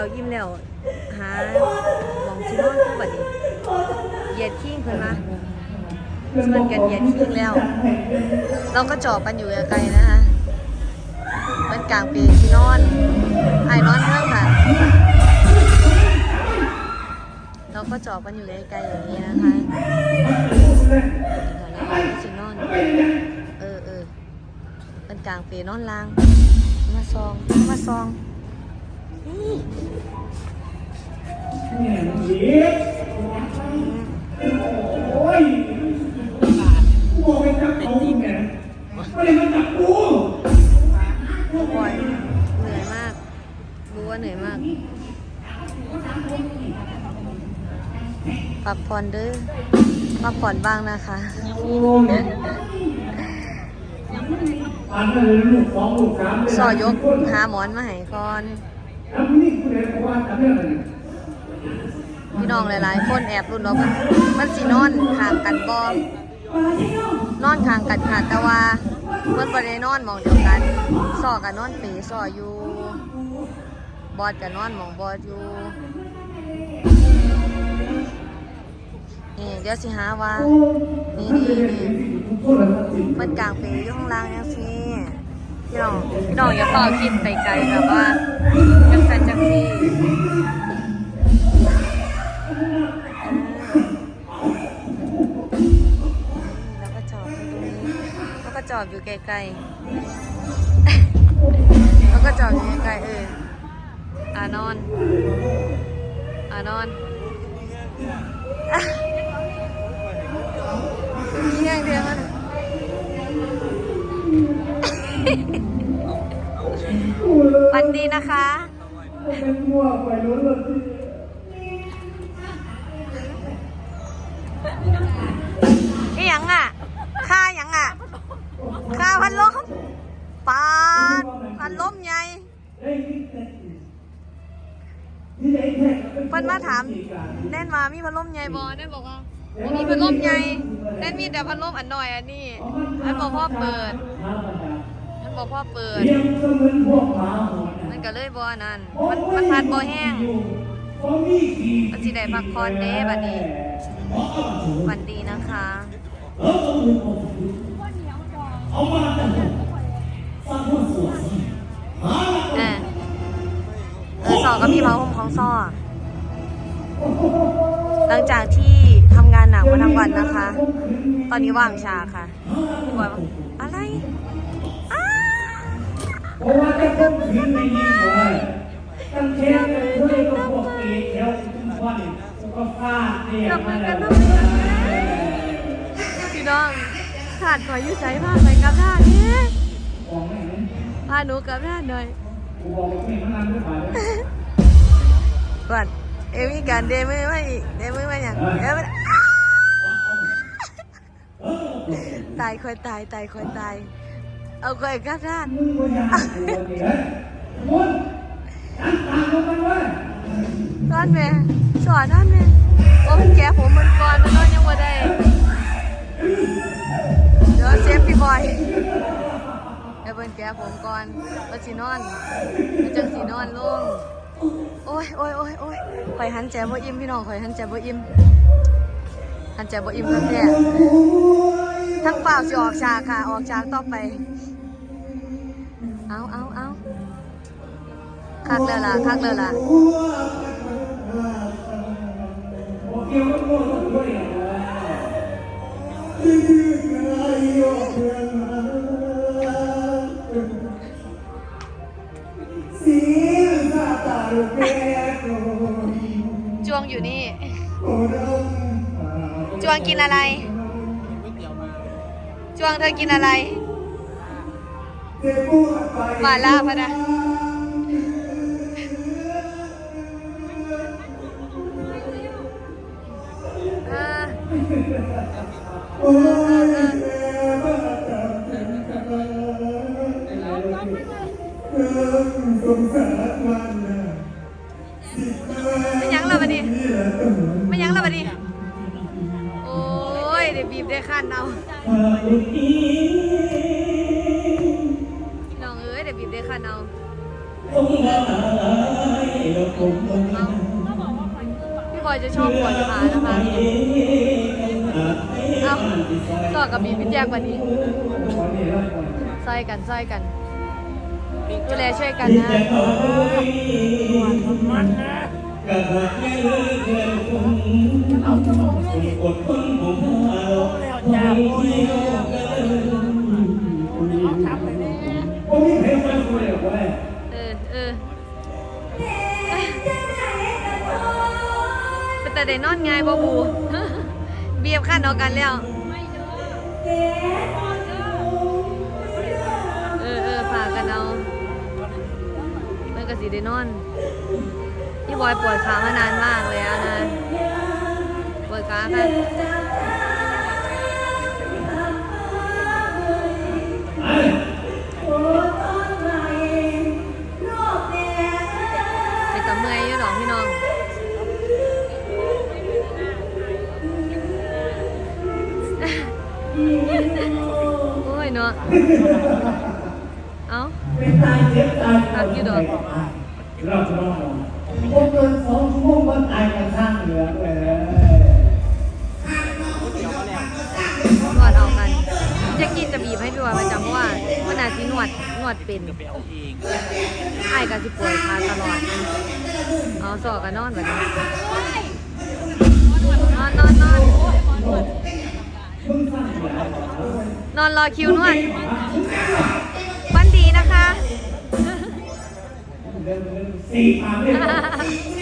าวยิ้มแล้วหาหมองชินอนคือบัดนี้เหยียดขี้งเพิ่นมาชวนกันเหยียดขี้งแล้ว เราก็จอบกันอยู่ไกลๆนะคะมันกลางปีที่นอนไอ้นอนเพิ่มค่ะ เราก็จอบกันอยู่ไกลๆอย่างนี้นะคะชิโนอนเออเออมันกลางปีนอนลางมาซองมาซอง เขาจริงไงไม่ได้มาจับกูบอยเหนื่อยมากรู้ว่าเหนื่อยมากพักผ่อนเด้อพักผ่อนบ้างนะคะอันนั้นลูกสองลูกสามสอยกหาหมอนมาให้ก่อน พี่น้องหลายๆ คนแอบรุ่นเรามันมันสินอนห่างกันบอมนอนห่างกันค่ะแต่ว่าเมื่อประเดนอนมองเดียวกันซอกับนอนปีซออยู่บอดกับนอนมองบอดอยู่นี่เดี๋ยวสิหาว่า นี่นี่นี่มันกลางปีอยู่ข้างล่างยังสิ พี่น้องพี่น้องอย่าเป่าคิดไปไกลแบบว่าจังสันจังซี่แล้วก็จอดอยู่ตรงนี้แล้วก็จอดอยู่ไกลๆแล้วก็จอดอยู่ไกลๆเอออานอน อานอน ดีนะคะเป็นมั่วไปรู้เลยที่นี่ยังอะ ค่ายังอะ ค่าพันลมปาดพันลมใหญ่ที่ไหนแท้เพิ่นมาถามแน่นมามีพัดลมใหญ่บ่แน่นบอกว่าบ่มีพัดลมใหญ่แน่นมีแต่พัดลมอันน้อยอันนี้อันบอกพ่อเปิดอันบอกพ่อเปิด เลี้ยงเสมือนพวกหมาหอนมันก็เลยบ่นั่นมันมันพัดบ่แห้งมันสิได้พักผ่อนเด้บัดนี้วันดีนะคะเออเอามาแต่ฟังคนสวยหาเออซอก็มีผ้าห่มของซอหลังจากที่ทำงานหนักมาทั้งวันนะคะ ตอนนี้ว่างชาค่ะพี่บอยอะไร เพราะว่าจะต้องถึงในนี้เลยตั้งแค่กันด้วยก็พวกเอกแล้วทุกวันก็ฟาดเนี่ยกลับมามาแล้กันวทำไมพี่น้องขาดขอยอยู่ใส่ผ้าไปกับท่านี้บอกไม่เห็นพาหนูกับท่าหน่อยกูบอกว่าไม่มันนั่นไม่ผ่านเลยก่อนเอมีการเดมือมาอีกเดมือมาอย่างเอมันตายคอยตายตายคอยตาย เอาคอยกับท่านมึงก็อยากเดียวมุนตั้งตาลงมันไว้ท่านแม่สอนท่านแม่โอ้มันแกผมมันก่อนนะน้องยังบ่ได้ เดี๋ยวเซฟพี่บอยเดี๋ยวเบิ่นแกผมก่อนแล้วสินอนแล้วจังสินอนลงโอ้ยโอ้ยโอ้ยโอ้ยข่อยหันใจบ่อิ่มพี่น้องข่อยหันใจบ่อิ่มหันใจบ่อิ่มทั้งแท้ทั้งเปล่าสิออกฉากค่ะ ออกฉากต่อไป เอาเอาเอาคักแล้วล่ะคักแล้วล่ะบอกเกี่ยวกับตัวต้องด้วยอะจวงอยู่นี่ จวงกินอะไร จวงเธอกินอะไรห มาล่าพะนะอ่าไม่ยั้งแล้วบัดนี้ไม่ยั้งแล้วบัดนี้โอ้ยเดี๋ยวบีบได้ขั้นเอา พี่น้องเอ้ยเดี๋ยวบีบได้ขั้นเอาต้องหายเอาพี่บอยจะชอบปวดขานะคะเอาต่อกับบีบพี่แจ๊กวันนี้ซอยกันซอยกันดูแลช่วยกันนะมันนะกระดาษแค่เลื่อนเกินคุณเอาสมองคุณกดพึ่งผมเอาจ้าโอ้ยเขา แต่ได้นอนง่ายบ่บู เบียบขั้นเอากันแล้ว เออเออฝากกันเอาเมื่อกสีได้นอนพี่บอยปวดขามานานมากเลยอะนะปวดขาค่ะ นาะเอ้าเป็นตายเจ็บตายตักอยู่ดอกเราจะต้องพวกเกินสองชั่วโมงมันตายกันข้างเหนือเลยนวดเอากันแจ็กกี้จะบีบให้พี่วอยประจำเพราะว่าเวลาที่นวดนวดเป็นไอ้กับสิป่วยขาตลอด เอาสอกันนอนแบบนี้นอนนอนนอน นอนรอคิวนวดวันดีนะคะ สี่พันเลย